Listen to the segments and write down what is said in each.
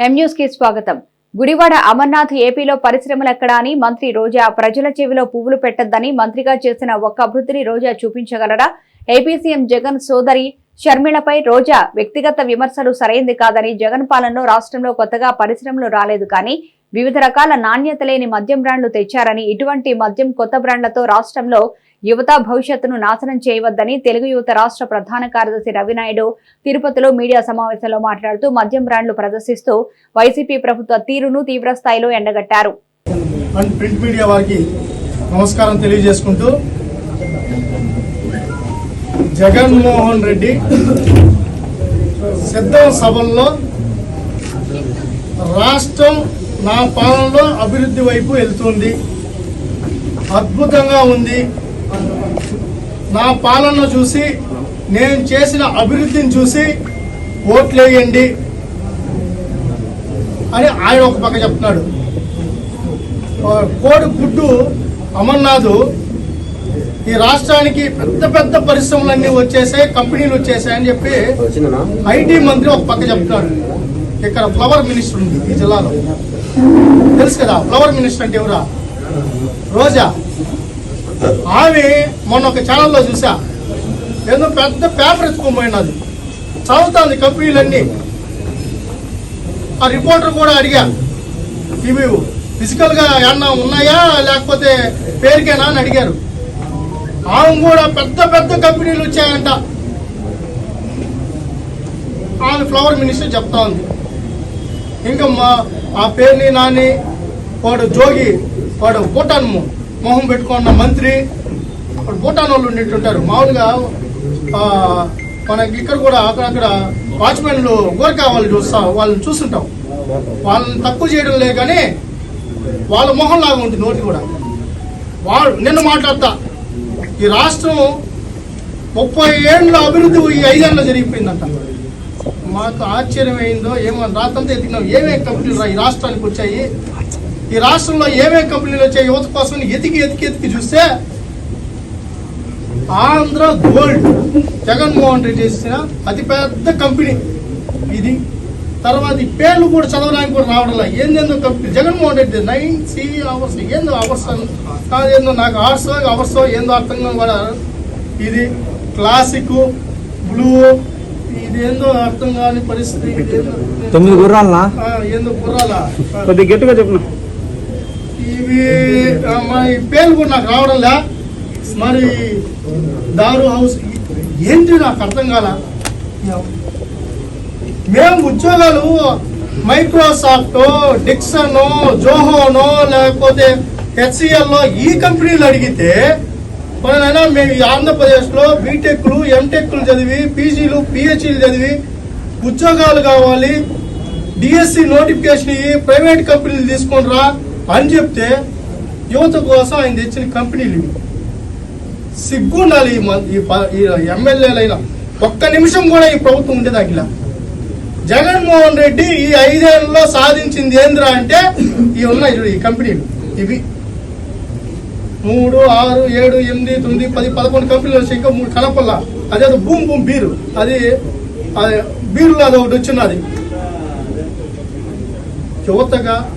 కి స్వాగతం. గుడివాడ అమర్నాథ్ ఏపీలో పరిశ్రమలెక్కడా అని మంత్రి రోజా ప్రజల చెవిలో పువ్వులు పెట్టొద్దని మంత్రిగా చేసిన ఒక్క అభివృద్ధిని రోజా చూపించగలరా ఏపీ సీఎం జగన్ సోదరి షర్మిళపై రోజా వ్యక్తిగత విమర్శలు సరైంది కాదని జగన్ పాలనలో రాష్ట్రంలో కొత్తగా పరిశ్రమలు రాలేదు కానీ వివిధ రకాల నాణ్యత లేని మద్యం బ్రాండ్లు తెచ్చారని ఇటువంటి మద్యం కొత్త బ్రాండ్లతో రాష్ట్రంలో యువత భవిష్యత్తును నాశనం చేయవద్దని తెలుగు యువత రాష్ట్ర ప్రధాన కార్యదర్శి రవినాయుడు తిరుపతిలో మీడియా సమావేశంలో మాట్లాడుతూ మద్యం బ్రాండ్లు ప్రదర్శిస్తూ వైసీపీ ప్రభుత్వ తీరును తీవ్ర స్థాయిలో ఎండగట్టారు ప్రింట్ మీడియా వారికి నమస్కారం తెలియజేసుకుంటూ జగన్మోహన్ రెడ్డి సిద్ధం సభల్లో రాష్ట్రం నా పాలనలో అభివృద్ధి వైపు వెళ్తుంది. అద్భుతంగా ఉంది. నా పాలన చూసి నేను చేసిన అభివృద్ధిని చూసి ఓట్లేయండి అని ఆయన ఒక పక్క చెప్తున్నాడు. కోడి గుడ్డు అమర్నాథ్ ఈ రాష్ట్రానికి పెద్ద పెద్ద పరిశ్రమలన్నీ వచ్చేసాయి కంపెనీలు వచ్చేసాయి అని చెప్పి ఐటీ మంత్రి ఒక పక్క చెప్తున్నాడు. ఇక్కడ ఫ్లవర్ మినిస్టర్ ఉంది ఈ జిల్లాలో. తెలుసు కదా ఫ్లవర్ మినిస్టర్ అంటే ఎవరా? రోజా. ఆమె మొన్న ఒక ఛానల్లో చూసా. ఏదో పెద్ద పేపర్ ఎత్తుకోబోయినది చదువుతుంది కంపెనీలన్నీ. ఆ రిపోర్టర్ కూడా అడిగా ఇవి ఫిజికల్గా ఏమన్నా ఉన్నాయా? లేకపోతే పేరుకేనా? అని అడిగారు. ఆమె కూడా పెద్ద పెద్ద కంపెనీలు వచ్చాయంట. ఆమె ఫ్లవర్ మినిస్టర్ చెప్తా ఉంది. ఇంకా మా ఆ పేరుని నాని వాడు జోగి వాడు భూటాన్ మొహం పెట్టుకున్న మంత్రి అక్కడ భూటాన్ వాళ్ళు ఉండేటుంటారు మామూలుగా మనకి ఇక్కడ కూడా అక్కడక్కడ వాచ్మెన్లు గోరకా వాళ్ళు చూస్తా వాళ్ళని చూస్తుంటాం. వాళ్ళని తక్కువ చేయడం లేదు కానీ వాళ్ళ మొహం లాగా ఉంటుంది నోటి కూడా. వాళ్ళు నిన్ను మాట్లాడతా ఈ రాష్ట్రం ముప్పై ఏళ్ళ అభివృద్ధి ఈ ఐదేళ్ళలో జరిగిపోయిందంట. మాకు ఆశ్చర్యం అయిందో ఏమో రాత్రంతా ఎతికినాం ఏమేమి కంపెనీలు రా ఈ రాష్ట్రానికి వచ్చాయి? ఈ రాష్ట్రంలో ఏమేమి కంపెనీలు వచ్చాయి? యువత కోసం ఎతికి ఎతికి ఎతికి చూస్తే ఆంధ్ర గోల్డ్. జగన్మోహన్ రెడ్డి చేసిన అతిపెద్ద కంపెనీ ఇది. తర్వాత ఈ పేర్లు కూడా చదవడానికి కూడా రావడం ఏందేందో company? Jaganmohan Reddy nine C hours. ఏందో అవర్స్ ఏందో నాకు అవర్స్ అవర్స్ ఏందో అర్థం కాదు కూడా ఇది క్లాసిక్ బ్లూ ఇది ఏందో అర్థం కాని పరిస్థితి. ఇదేందో- ఏందో గుర్రాలా. కొద్దిగా గట్టిగా చెప్పు. ఇవి మరి పేర్లు కూడా నాకు రావడంలే మరి దారు హౌస్ ఏంటి నాకు అర్థం కాల? మేము ఉద్యోగాలు మైక్రోసాఫ్ట్ డిక్సన్ జోహోనో లేకపోతే హెచ్సిఎల్లో ఈ కంపెనీలు అడిగితే మనైనా మేము ఈ ఆంధ్రప్రదేశ్లో బీటెక్లు ఎంటెక్లు చదివి పీజీలు పిహెచ్ఈలు చదివి ఉద్యోగాలు కావాలి డిఎస్సి నోటిఫికేషన్ ఇవి ప్రైవేట్ కంపెనీలు తీసుకుంటారా. అని చెప్తే యువత కోసం ఆయన తెచ్చిన కంపెనీలు ఇవి సిగ్గుండాలి ఈ మ- ఈ ఎమ్మెల్యేలైనా. ఒక్క నిమిషం కూడా ఈ ప్రభుత్వం ఉండేది అఖిల జగన్మోహన్ రెడ్డి ఈ ఐదేళ్ళలో సాధించింది ఏంద్రా అంటే ఈ ఉన్నాయి ఈ కంపెనీలు. ఇవి. మూడు ఆరు ఏడు ఎనిమిది తొమ్మిది పది పదకొండు కంపెనీలు వచ్చాయి. ఇంకా మూడు కనపల్ల అదే భూమ్ భూమ్ బీరు. అది అది బీరులో అది ఒకటి వచ్చినది యువతగా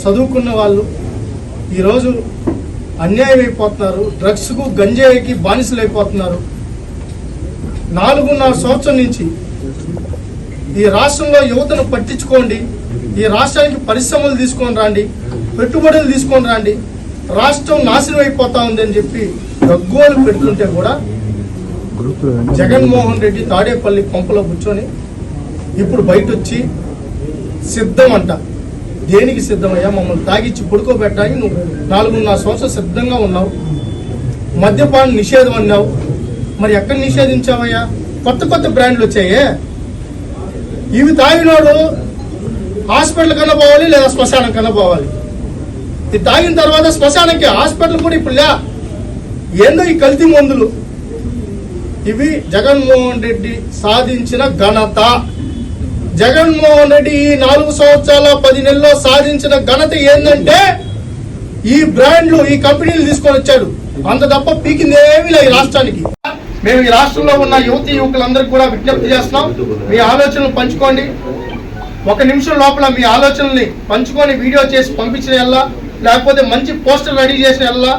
చదువుకున్న వాళ్ళు ఈరోజు అన్యాయం అయిపోతున్నారు డ్రగ్స్కు గంజాయికి బానిసలు అయిపోతున్నారు నాలుగున్నర సంవత్సరం నుంచి ఈ రాష్ట్రంలో యువతను పట్టించుకోండి ఈ రాష్ట్రానికి పరిశ్రమలు తీసుకొని రండి పెట్టుబడులు తీసుకొని రండి రాష్ట్రం నాశనం అయిపోతా ఉందని చెప్పి గగ్గోలు పెడుతుంటే కూడా జగన్మోహన్ రెడ్డి తాడేపల్లి పంపలో కూర్చొని ఇప్పుడు బయట వచ్చి సిద్ధం అంట దేనికి సిద్ధమయ్యా? మమ్మల్ని తాగిచ్చి పడుకోబెట్టడానికి నువ్వు నాలుగున్నర సంవత్సరం సిద్ధంగా ఉన్నావు. మద్యపాన నిషేధం అన్నావు. మరి ఎక్కడ నిషేధించావయ్యా? కొత్త కొత్త బ్రాండ్లు వచ్చాయే. ఇవి తాగినోడు హాస్పిటల్ కన్నా పోవాలి లేదా శ్మశానం కన్నా పోవాలి? ఇది తాగిన తర్వాత శ్మశానంకి హాస్పిటల్ కూడా ఇప్పుడు లే. ఏందో ఈ కల్తీ మందులు. ఇవి జగన్మోహన్ రెడ్డి సాధించిన ఘనత. జగన్మోహన్ రెడ్డి ఈ నాలుగు సంవత్సరాల పది నెలల్లో సాధించిన ఘనత ఏంటంటే ఈ బ్రాండ్లు ఈ కంపెనీలు తీసుకొని వచ్చాడు. అంత తప్ప పీకింది ఏమీ లేదు ఈ రాష్ట్రానికి. మేము ఈ రాష్ట్రంలో ఉన్న యువతి యువకులందరికీ కూడా విజ్ఞప్తి చేస్తున్నాం. మీ ఆలోచనలు పంచుకోండి. ఒక నిమిషం లోపల మీ ఆలోచనల్ని పంచుకొని వీడియో చేసి పంపించిన ఎల్లా లేకపోతే మంచి పోస్టర్ రెడీ చేసిన ఎల్లా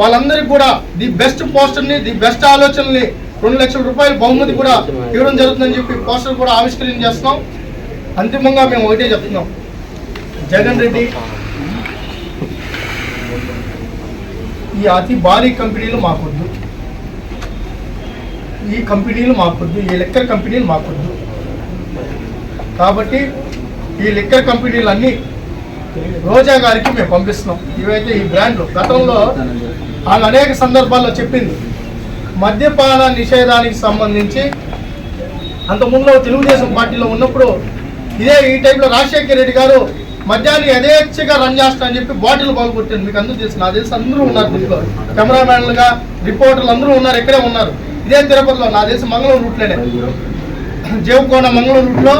వాళ్ళందరికీ కూడా ది బెస్ట్ పోస్టర్ని ది బెస్ట్ ఆలోచనల్ని రెండు లక్షల రూపాయలు బహుమతి కూడా ఇవ్వడం జరుగుతుందని చెప్పి పోస్టర్ కూడా ఆవిష్కరణ చేస్తున్నాం. అంతిమంగా మేము ఒకటే చెప్తున్నాం. జగన్ రెడ్డి ఈ అతి భారీ కంపెనీలు మాకొద్దు. ఈ కంపెనీలు మాకొద్దు. ఈ లెక్కర్ కంపెనీలు మాకొద్దు. కాబట్టి ఈ లిక్కర్ కంపెనీలు అన్నీ రోజా గారికి మేము పంపిస్తున్నాం. ఇవైతే ఈ బ్రాండ్లు గతంలో ఆమె అనేక సందర్భాల్లో చెప్పింది. మద్యపాన నిషేధానికి సంబంధించి అంతకుముందులో తెలుగుదేశం పార్టీలో ఉన్నప్పుడు ఇదే ఈ టైంలో రాజశేఖర రెడ్డి గారు మద్యాన్ని యథేచ్ఛగా రన్ చేస్తా అని చెప్పి బాటిల్ బాగుకొట్టింది మీకు అందరూ తెలుసు నాకు తెలిసి అందరూ ఉన్నారు దీంట్లో. కెమెరామ్యాన్లుగా రిపోర్టర్లు అందరూ ఉన్నారు ఇక్కడే ఉన్నారు. ఇదే తిరుపతిలో నా తెలిసి మంగళూరు రూట్లోనే. జేవకోన మంగళూరు రూట్లో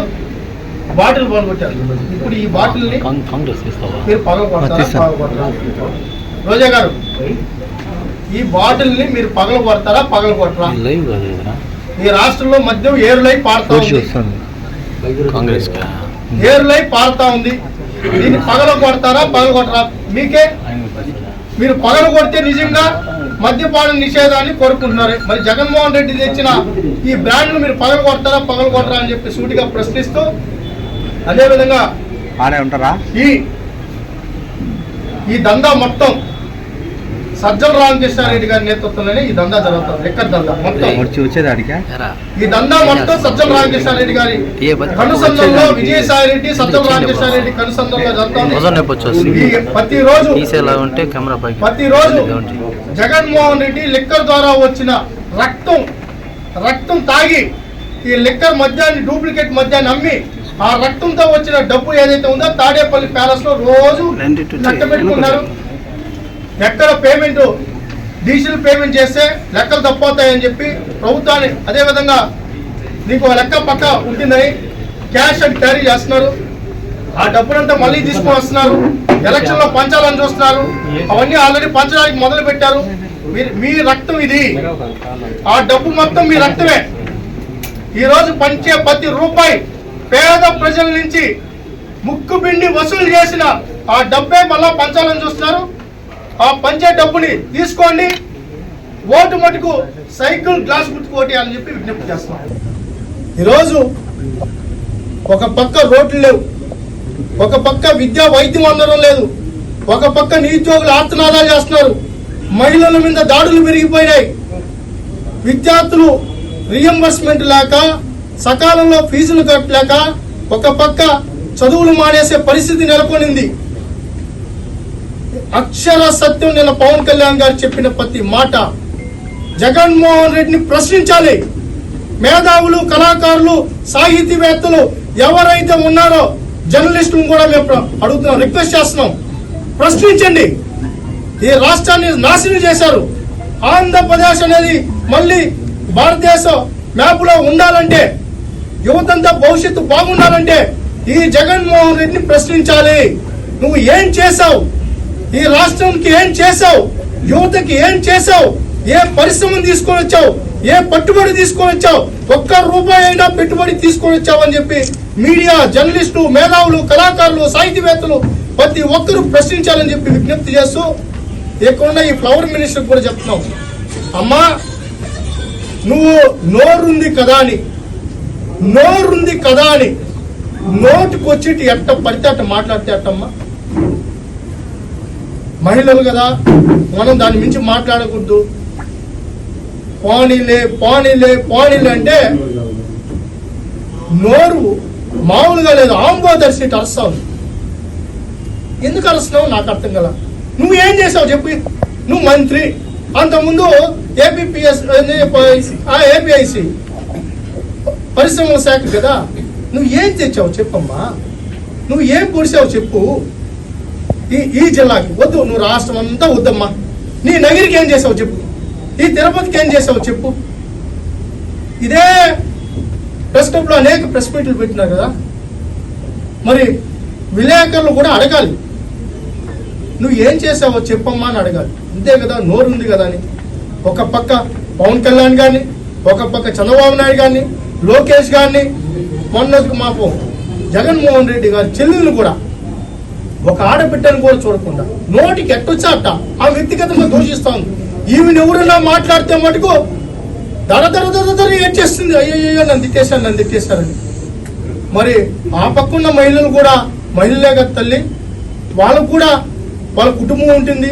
బాటిల్ బాగుకొట్టారు ఇప్పుడు ఈ బాటిల్ని మీరు. పగలగొడతారా రోజా గారు ఈ బాటిల్ని మీరు ఇది లైవ్ కాదు కదా ఈ రాష్ట్రంలో మద్యం ఏరులై పారుతా ఉంది. కాంగ్రెస్ ఏరులై పారుతా ఉంది. దీన్ని పగల కొడతారా పగల కొడతారా మీకే? మీరు పగల కొడితే నిజంగా మద్యపాన నిషేధాన్ని కోరుకుంటున్నారు. మరి జగన్మోహన్ రెడ్డి తెచ్చిన ఈ బ్రాండ్ను మీరు పగల కొడతారా పగల కొడతారా అని చెప్పి సూటిగా ప్రశ్నిస్తూ అదేవిధంగా ఉంటారా? ఈ ఈ దందా మొత్తం సజ్జల రామకృష్ణారెడ్డి గారి నేతృత్వంలోనే ఈ దందా జరుగుతుంది. లెక్కర్ దందా? మొత్తం. ఈ దందా మొత్తం సజ్జల రామకృష్ణారెడ్డి గారి కనుసంధంలో విజయసాయి రెడ్డి సజ్జల రామకృష్ణారెడ్డి కనుసంధంలో జరుగుతుంది. పైకి ప్రతిరోజు ఇలా ఉంటుంది. జగన్మోహన్ రెడ్డి లిక్కర్ ద్వారా వచ్చిన రక్తం రక్తం తాగి ఈ లిక్కర్ మద్యాన్ని డూప్లికేట్ మద్యాన్ని అమ్మి ఆ రక్తంతో వచ్చిన డబ్బు ఏదైతే ఉందో తాడేపల్లి ప్యాలెస్లో రోజు లెక్క పెట్టుకున్నారు. ఎక్కడ పేమెంట్ డీజిల్ పేమెంట్ చేస్తే లెక్కలు తప్పవుతాయని చెప్పి ప్రభుత్వాన్ని అదేవిధంగా నీకు లెక్క పక్క ఉంటుందని క్యాష్ అండ్ క్యారీ చేస్తున్నారు. ఆ డబ్బులంతా మళ్ళీ తీసుకొని వస్తున్నారు. ఎలక్షన్లో పంచాలని చూస్తున్నారు. అవన్నీ ఆల్రెడీ పంచడానికి మొదలు పెట్టారు. మీరు మీ రక్తం ఇది. ఆ డబ్బు మొత్తం మీ రక్తమే. ఈరోజు పంచే ప్రతి రూపాయి పేద ప్రజల నుంచి ముక్కు పిండి వసూలు చేసిన ఆ డబ్బే మళ్ళా పంచాలని చూస్తున్నారు. ఆ పంచే డబ్బుని తీసుకోండి. ఓటు మటుకు సైకిల్ గ్లాస్ గుర్తుకు అని చెప్పి విజ్ఞప్తి చేస్తున్నాం. ఈరోజు ఒక పక్క రోడ్లు లేవు. ఒక పక్క విద్యా వైద్యం అందడం లేదు. ఒక పక్క నిరుద్యోగులు ఆత్మనాదాలు చేస్తున్నారు. మహిళల మీద దాడులు పెరిగిపోయినాయి. విద్యార్థులు రియంబర్స్మెంట్ లేక సకాలంలో ఫీజులు కట్టలేక ఒక పక్క చదువులు మానేసే పరిస్థితి నెలకొనింది. అక్షర సత్యం నిన్న పవన్ కళ్యాణ్ గారు చెప్పిన ప్రతి మాట జగన్మోహన్ రెడ్డిని ప్రశ్నించాలి. మేధావులు కళాకారులు సాహితీవేత్తలు ఎవరైతే ఉన్నారో జర్నలిస్టులు కూడా మేము అడుగుతున్నాం రిక్వెస్ట్ చేస్తున్నాం. ప్రశ్నించండి. ఈ రాష్ట్రాన్ని నాశనం చేశారు. ఆంధ్రప్రదేశ్ అనేది మళ్ళీ భారతదేశ మ్యాప్లో ఉండాలంటే యువతంతా భవిష్యత్తు బాగుండాలంటే ఈ జగన్మోహన్ రెడ్డిని ప్రశ్నించాలి. నువ్వు ఏం చేశావు? ఈ రాష్ట్రానికి ఏం చేశావు? యువతకి ఏం చేశావు? ఏ పరిశ్రమను తీసుకొని వచ్చావు? ఏ పట్టుబడి తీసుకొని వచ్చావు? ఒక్క రూపాయి అయినా పెట్టుబడి తీసుకొని వచ్చావు అని చెప్పి మీడియా జర్నలిస్టులు మేధావులు కళాకారులు సాహితీవేత్తలు ప్రతి ఒక్కరూ ప్రశ్నించాలని చెప్పి విజ్ఞప్తి చేస్తూ ఇక్కడున్న ఈ ఫ్లవర్ మినిస్టర్ కూడా చెప్తున్నావు అమ్మా నువ్వు నోరుంది కదా అని నోరుంది కదా అని నోటుకు ఎట్ట పడితే అట్ట మాట్లాడితే అట్టమ్మా? మహిళలు కదా మనం దాని మించి మాట్లాడకూడదు. పాణిలే పాణిలే పానీలే అంటే నోరు మామూలుగా లేదు ఆంబోదర్శి అరుస్తావు ఎందుకు అరుస్తున్నావు? నాకు అర్థం కదా నువ్వు ఏం చేసావు చెప్పు. నువ్వు మంత్రి. అంతకుముందు ఏపీఎస్ ఏపీఐసి పరిశ్రమల శాఖ కదా. నువ్వు ఏం తెచ్చావు చెప్పమ్మా? నువ్వు ఏం పొడిచావు చెప్పు. ఈ ఈ జిల్లాకి. వద్దు నువ్వు రాష్ట్రం అంతా వద్దమ్మా. నీ నగిరికి ఏం చేసావు చెప్పు. ఈ తిరుపతికి ఏం చేసావు చెప్పు. ఇదే ప్రెస్ క్లబ్లో అనేక ప్రెస్ మీట్లు పెట్టినారు కదా. మరి విలేకరులు కూడా అడగాలి. నువ్వు ఏం చేసావో చెప్పమ్మా అని అడగాలి. అంతే కదా నోరు ఉంది కదా అని. ఒక పక్క పవన్ కళ్యాణ్ గారిని ఒక పక్క చంద్రబాబు నాయుడు గారిని లోకేష్ గారిని మొన్న మాకు జగన్మోహన్ రెడ్డి గారి చెల్లెలు కూడా ఒక ఆడబిడ్డను కూడా చూడకుండా నోటికి ఎట్టొచ్చాట ఆ వ్యక్తిగతంగా దూషిస్తాను ఈమెను ఎవరైనా మాట్లాడితే మటుకు దర దర దర దర ఏడ్చేస్తుంది. అయ్యయ్యో నన్ను తిట్టేశారు నన్ను తిట్టేశారని. మరి ఆ పక్కున్న మహిళలు కూడా మహిళలే కదా తల్లి వాళ్ళకు కూడా వాళ్ళ కుటుంబం ఉంటుంది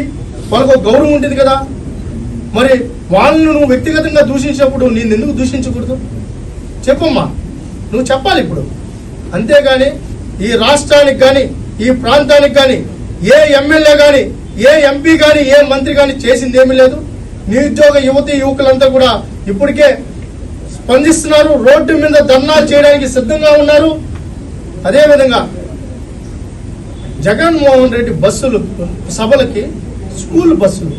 వాళ్ళకు ఒక గౌరవం ఉంటుంది కదా. మరి వాళ్ళను నువ్వు వ్యక్తిగతంగా దూషించినప్పుడు నేను ఎందుకు దూషించకూడదు? చెప్పమ్మా. నువ్వు చెప్పాలి ఇప్పుడు. అంతేగాని ఈ రాష్ట్రానికి కానీ ఈ ప్రాంతానికి కానీ ఏ ఎమ్మెల్యే కానీ ఏ ఎంపీ కానీ ఏ మంత్రి కానీ చేసింది ఏమీ లేదు. నిరుద్యోగ యువతి యువకులంతా కూడా ఇప్పటికే స్పందిస్తున్నారు. రోడ్డు మీద ధర్నాలు చేయడానికి సిద్ధంగా ఉన్నారు. అదేవిధంగా జగన్మోహన్ రెడ్డి బస్సులు సభలకి స్కూల్ బస్సులు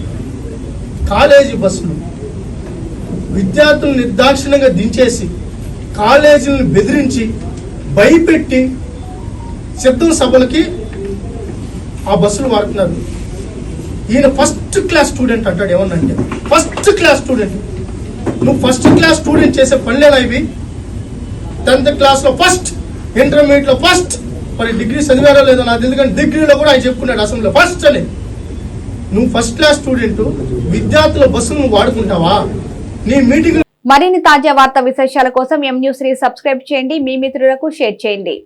కాలేజీ బస్సులు విద్యార్థులను నిర్దాక్షిణ్యంగా దించేసి కాలేజీలను బెదిరించి భయపెట్టి సిద్ధం సభలకి ఆ బస్సులు వాడుతున్నారు ఈయన ఫస్ట్ క్లాస్ స్టూడెంట్ అంటాడు ఏమన్నంటే ఫస్ట్ క్లాస్ స్టూడెంట్ నువ్వు ఫస్ట్ క్లాస్ స్టూడెంట్ చేసే పనులేనా ఇవి? టెన్త్ క్లాస్లో ఫస్ట్ ఇంటర్మీడియట్లో ఫస్ట్ మరి డిగ్రీ చదివారో లేదో నాకు ఎందుకంటే డిగ్రీలో కూడా ఆయన చెప్పుకున్నాడు అసెంబ్లీలో ఫస్ట్ అని. నువ్వు ఫస్ట్ క్లాస్ స్టూడెంట్ విద్యార్థుల బస్సులు నువ్వు వాడుకుంటావా? నీ మీటింగ్ మరిన్ని తాజా వార్తా విశేషాల కోసం ఎం న్యూస్ సబ్స్క్రైబ్ చేయండి. మీ మిత్రులకు షేర్ చేయండి.